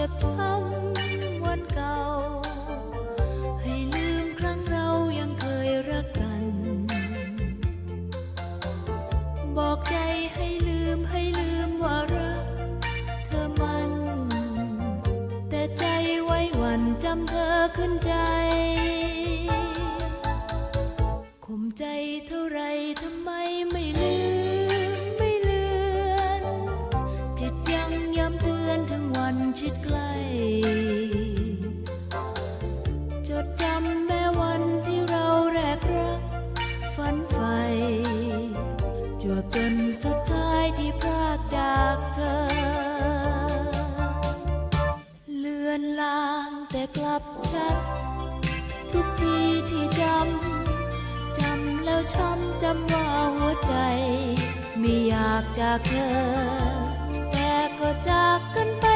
จ็บช้ำวันเก่า ให้ลืมครั้งเรายังเคยรักกัน บอกใจให้ลืมให้ลืมว่ารัก เธอมัน แต่ใจไว้วันจำเธอขึ้นใจข่มใจเท่าไรทำ จดจำแม้วันที่เราแรกรัก ฝันใฝ่จวบจนสุดท้ายที่พรากจากเธอ เลือนลางแต่กลับชัด ทุกทีที่จำ จำแล้วช้ำจำว่าหัวใจ ไม่อยากจากเธอ แต่ก็จากกันไป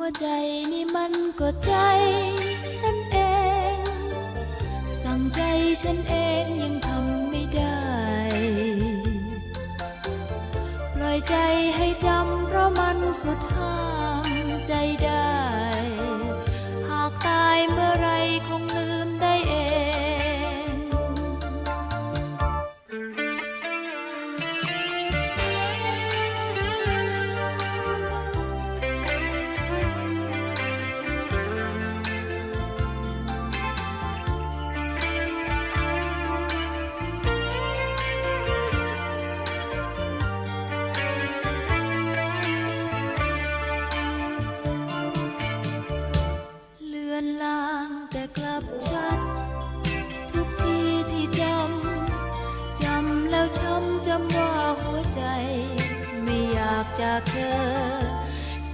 หัวใจนี่มันก็ใจฉันเอง สั่งใจฉันเองยังทำไม่ได้ ปล่อยใจให้จำเพราะมันสุดห้ามใจได้ากจากเธอ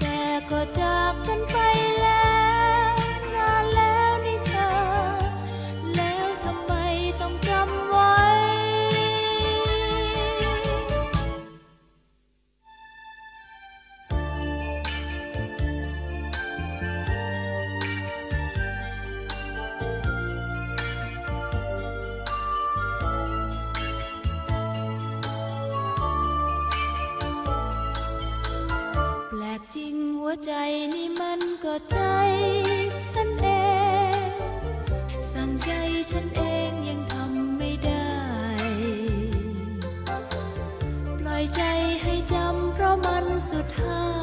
แต่ก็จากกันไปแล้ว มันก็ใจฉันเอง สั่งใจฉันเองยังทำไม่ได้ ปล่อยใจให้จำเพราะมันสุดท้าย